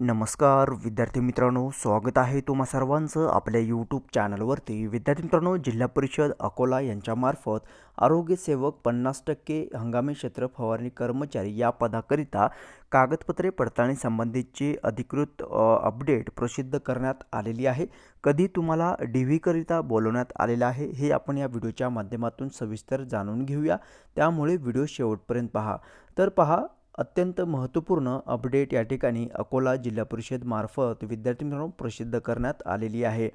नमस्कार विद्यार्थी मित्रांनो स्वागत आहे तुम्हा सर्वांचं आपल्या यूट्यूब चॅनलवरती विद्यार्थी मित्रांनो जिल्हा परिषद अकोला यांच्यामार्फत आरोग्यसेवक पन्नास टक्के हंगामी क्षेत्र फवारणी कर्मचारी या पदाकरिता कागदपत्रे पडताळणीसंबंधीची अधिकृत अपडेट प्रसिद्ध करण्यात आलेली आहे. कधी तुम्हाला डी व्हीकरिता बोलवण्यात आलेलं आहे हे आपण या व्हिडिओच्या माध्यमातून सविस्तर जाणून घेऊया. त्यामुळे व्हिडिओ शेवटपर्यंत पहा. तर पहा अत्यंत महत्त्वपूर्ण अपडेट या ठिकाणी अकोला जिल्हा परिषदमार्फत विद्यार्थी मित्रांनो प्रसिद्ध करण्यात आलेली आहे.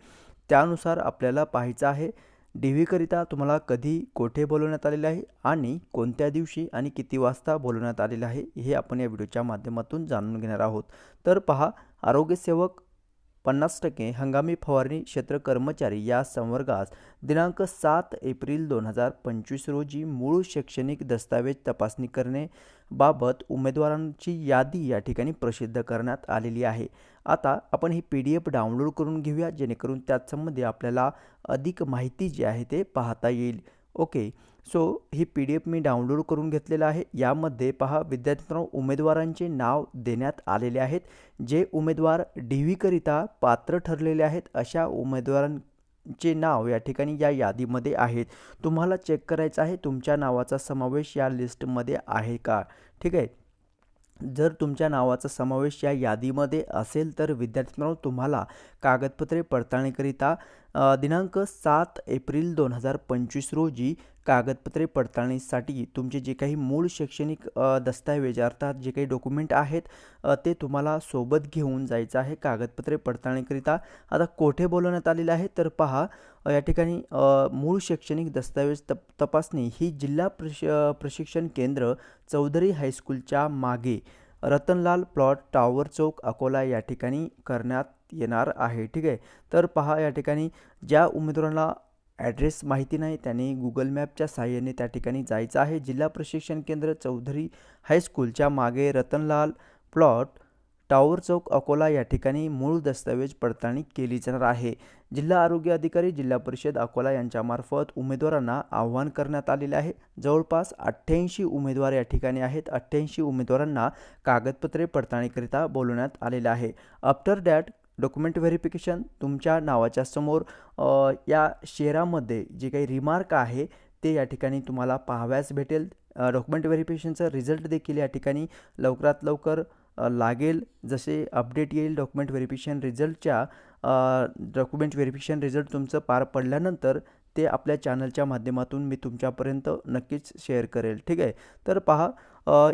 त्यानुसार आपल्याला पाहायचं आहे डी व्हीकरिता तुम्हाला कधी कोठे बोलवण्यात आलेले आहे आणि कोणत्या दिवशी आणि किती वाजता बोलवण्यात आलेलं आहे हे आपण या व्हिडिओच्या माध्यमातून जाणून घेणार आहोत. तर पहा आरोग्यसेवक पन्नास टक्के हंगामी फवारणी क्षेत्र कर्मचारी या संवर्गास दिनांक सात एप्रिल दोन हजार पंचवीस रोजी मूळ शैक्षणिक दस्तावेज तपासणी करणे बाबत उमेदवारांची यादी या ठिकाणी प्रसिद्ध करण्यात आलेली आहे. आता आपण ही पी डी एफ डाउनलोड करून घेऊया जेणेकरून त्यासंबंधी आपल्याला अधिक माहिती जी आहे ते पाहता येईल. ओके. सो ही पी डी एफ मी डाउनलोड करून घेतलेला आहे. यामध्ये पहा विद्यार्थ्यांनो उमेदवारांचे नाव देण्यात आलेले आहेत जे उमेदवार डी व्हीकरिता पात्र ठरलेले आहेत. अशा उमेदवारांचे नाव या ठिकाणी या यादीमध्ये आहेत. तुम्हाला चेक करायचं आहे तुमच्या नावाचा समावेश या लिस्टमध्ये आहे का? ठीक आहे? जर तुमच्या नावाचा समावेश या यादीमध्ये असेल तर विद्यार्थ्यांनो तुम्हाला कागदपत्रे पडताळणीकरिता दिनांक सात एप्रिल दोन हजार पंचवीस रोजी कागदपत्रे पडताळणीसाठी तुमचे जे काही मूळ शैक्षणिक दस्तऐवज अर्थात जे काही डॉक्युमेंट आहेत ते तुम्हाला सोबत घेऊन जायचं आहे कागदपत्रे पडताळणीकरिता. आता कोठे बोलवण्यात आलेले आहे? तर पहा या ठिकाणी मूळ शैक्षणिक दस्तऐवज तप तपासणी ही जिल्हा प्रश प्रशिक्षण केंद्र चौधरी हायस्कूलच्या मागे रतनलाल प्लॉट टॉवर चौक अकोला या ठिकाणी करण्यात येणार आहे. ठीक आहे. तर पहा या ठिकाणी ज्या उमेदवारांना ॲड्रेस माहिती नाही त्यांनी गुगल मॅपच्या साहाय्याने त्या ठिकाणी जायचं आहे. जिल्हा प्रशिक्षण केंद्र चौधरी हायस्कूलच्या मागे रतनलाल प्लॉट टॉवर चौक अकोला या ठिकाणी मूळ दस्तऐवज पडताळणी केली जाणार आहे. जिल्हा आरोग्य अधिकारी जिल्हा परिषद अकोला यांच्यामार्फत उमेदवारांना आव्हान करण्यात आलेले आहे. जवळपास अठ्ठ्याऐंशी उमेदवार या ठिकाणी आहेत. अठ्ठ्याऐंशी उमेदवारांना कागदपत्रे पडताळणीकरिता बोलवण्यात आलेले आहे. आफ्टर दॅट डॉक्युमेंट व्हेरिफिकेशन तुमच्या नावाच्या समोर या शेअरामध्ये जे काही रिमार्क आहे ते या ठिकाणी तुम्हाला पाहाव्यास भेटेल. डॉक्युमेंट व्हेरिफिकेशनचा रिझल्ट देखील या ठिकाणी लवकरात लवकर लागेल. जसे अपडेट येईल डॉक्युमेंट व्हेरिफिकेशन रिझल्टच्या डॉक्युमेंट व्हेरिफिकेशन रिझल्ट तुमचं पार पडल्यानंतर ते आपल्या चॅनलच्या माध्यमातून मी तुमच्यापर्यंत नक्कीच शेअर करेल. ठीक आहे? तर पहा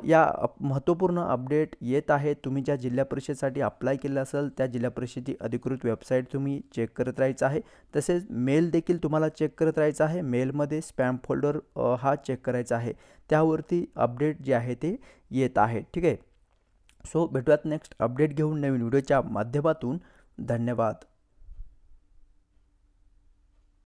या महत्त्वपूर्ण अपडेट येत आहे. तुम्ही ज्या जिल्हा परिषदेसाठी अप्लाय केलं असेल त्या जिल्हा परिषदेची अधिकृत वेबसाईट तुम्ही चेक करत राहायचं आहे. तसेच मेल देखील तुम्हाला चेक करत राहायचं आहे. मेलमध्ये स्पॅम फोल्डर हा चेक करायचा आहे. त्यावरती अपडेट जे आहे ते येत आहे. ठीक आहे? सो भेटूयात नेक्स्ट अपडेट घेऊन नवीन व्हिडिओच्या माध्यमातून. धन्यवाद.